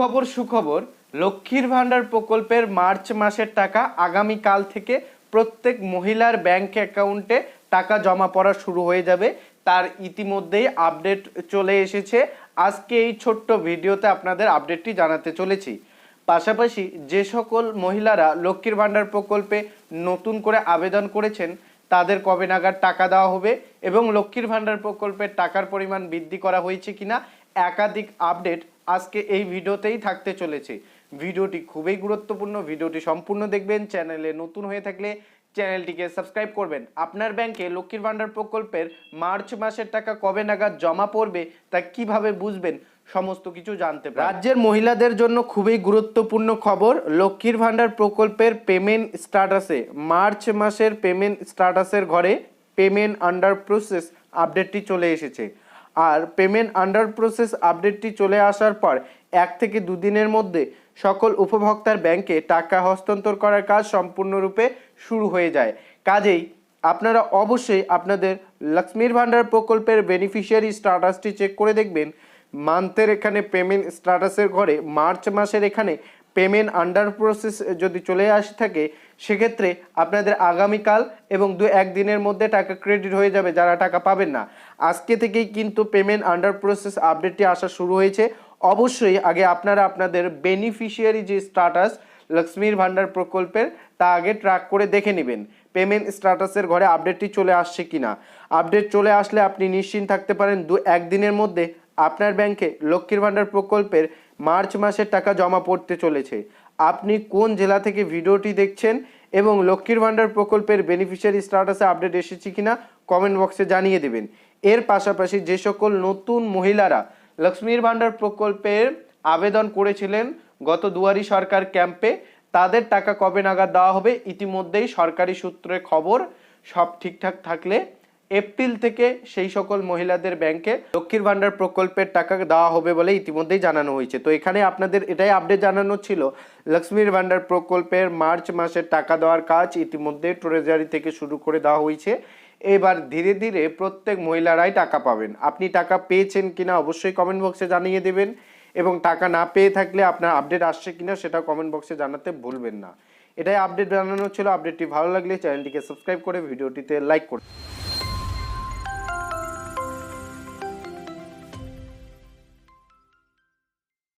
সুখবর সুখবর, লক্ষ্মীর ভাণ্ডার প্রকল্পের মার্চ মাসের টাকা আগামী কাল থেকে প্রত্যেক মহিলার ব্যাংক অ্যাকাউন্টে টাকা জমা পড়া শুরু হয়ে যাবে। তার ইতিমধ্যেই আপডেট চলে এসেছে। আজকে এই ছোট্ট ভিডিওতে আপনাদের আপডেটটি জানাতে চলেছি। পাশাপাশি যে সকল মহিলারা লক্ষ্মীর ভাণ্ডার প্রকল্পে নতুন করে আবেদন করেছেন, তাদের কবে নাগাদ টাকা দেওয়া হবে এবং লক্ষ্মীর ভাণ্ডার প্রকল্পের টাকার পরিমাণ বৃদ্ধি করা হয়েছে কিনা, একাধিক আপডেট আজকে এই ভিডিওতেই থাকতে চলেছে। ভিডিওটি খুবই গুরুত্বপূর্ণ, ভিডিওটি সম্পূর্ণ দেখবেন, চ্যানেলে নতুন হয়ে থাকলে চ্যানেলটিকে সাবস্ক্রাইব করবেন। আপনার ব্যাংকে লক্ষ্মীর ভাণ্ডার প্রকল্পের মার্চ মাসের টাকা কবে নাগাদ জমা পড়বে তা কীভাবে বুঝবেন, সমস্ত কিছু জানতে রাজ্যের মহিলাদের জন্য খুবই গুরুত্বপূর্ণ খবর, লক্ষ্মীর ভাণ্ডার প্রকল্পের পেমেন্ট স্ট্যাটাসে। মার্চ মাসের পেমেন্ট স্ট্যাটাসের ঘরে পেমেন্ট আন্ডার প্রসেস আপডেটটি চলে এসেছে। আর পেমেন্ট আন্ডার প্রসেস আপডেটটি চলে আসার পর এক থেকে দুদিনের মধ্যে সকল উপভোক্তার ব্যাংকে টাকা হস্তান্তর করার কাজ সম্পূর্ণরূপে শুরু হয়ে যায়। কাজেই আপনারা অবশ্যই আপনাদের লক্ষ্মীর ভাণ্ডার প্রকল্পের বেনিফিশিয়ারি স্ট্যাটাসটি চেক করে দেখবেন। মান্থের এখানে পেমেন্ট স্ট্যাটাসের ঘরে, মার্চ মাসের এখানে পেমেন্ট আন্ডার প্রসেস যদি চলে আসে থাকে, সেক্ষেত্রে আপনাদের আগামীকাল এবং দু একদিনের মধ্যে টাকা ক্রেডিট হয়ে যাবে, যারা টাকা পাবেন না। আজকে থেকেই কিন্তু পেমেন্ট আন্ডার প্রসেস আপডেটটি আসা শুরু হয়েছে। অবশ্যই আগে আপনারা আপনাদের বেনিফিশিয়ারি যে স্ট্যাটাস, লক্ষ্মীর ভাণ্ডার প্রকল্পের, তা আগে ট্র্যাক করে দেখে নেবেন, পেমেন্ট স্ট্যাটাসের ঘরে আপডেটটি চলে আসছে কিনা। আপডেট চলে আসলে আপনি নিশ্চিন্ত থাকতে পারেন, দু একদিনের মধ্যে আপনার ব্যাংকে লক্ষ্মীর ভাণ্ডার প্রকল্পের মার্চ মাসের টাকা জমা পড়তে চলেছে। আপনি কোন জেলা থেকে ভিডিওটি দেখছেন এবং লক্ষ্মীর ভাণ্ডার প্রকল্পের বেনিফিশিয়ারি স্ট্যাটাসে আপডেট এসেছে কিনা কমেন্ট বক্সে জানিয়ে দেবেন। এর পাশাপাশি যে সকল নতুন মহিলারা লক্ষ্মীর ভাণ্ডার প্রকল্পের আবেদন করেছিলেন গত দুয়ারি সরকার ক্যাম্পে তাদের টাকা কবে নাগাদ দেওয়া হবে ইতিমধ্যেই সরকারি সূত্রে খবর সব ঠিকঠাক থাকলে এপ্রিল থেকে সেই সকল মহিলাদের ব্যাংকে লক্ষ্মীর ভাণ্ডার প্রকল্পের টাকা দেওয়া হবে বলে ইতিমধ্যেই জানানো হয়েছে। তো এখানে আপনাদের এটাই আপডেট জানানো ছিল, লক্ষ্মীর ভাণ্ডার প্রকল্পের মার্চ মাসের টাকা দেওয়ার কাজ ইতিমধ্যে ট্রেজারি থেকে শুরু করে দেওয়া হয়েছে। এবার ধীরে ধীরে প্রত্যেক মহিলারাই টাকা পাবেন। আপনি টাকা পেয়েছেন কিনা অবশ্যই কমেন্ট বক্সে জানিয়ে দেবেন এবং টাকা না পেয়ে থাকলে আপনার আপডেট আসছে কিনা সেটা কমেন্ট বক্সে জানাতে ভুলবেন না। এটাই আপডেট জানানো ছিল। আপডেটটি ভালো লাগলে চ্যানেলটিকে সাবস্ক্রাইব করে ভিডিওটিতে লাইক করুন।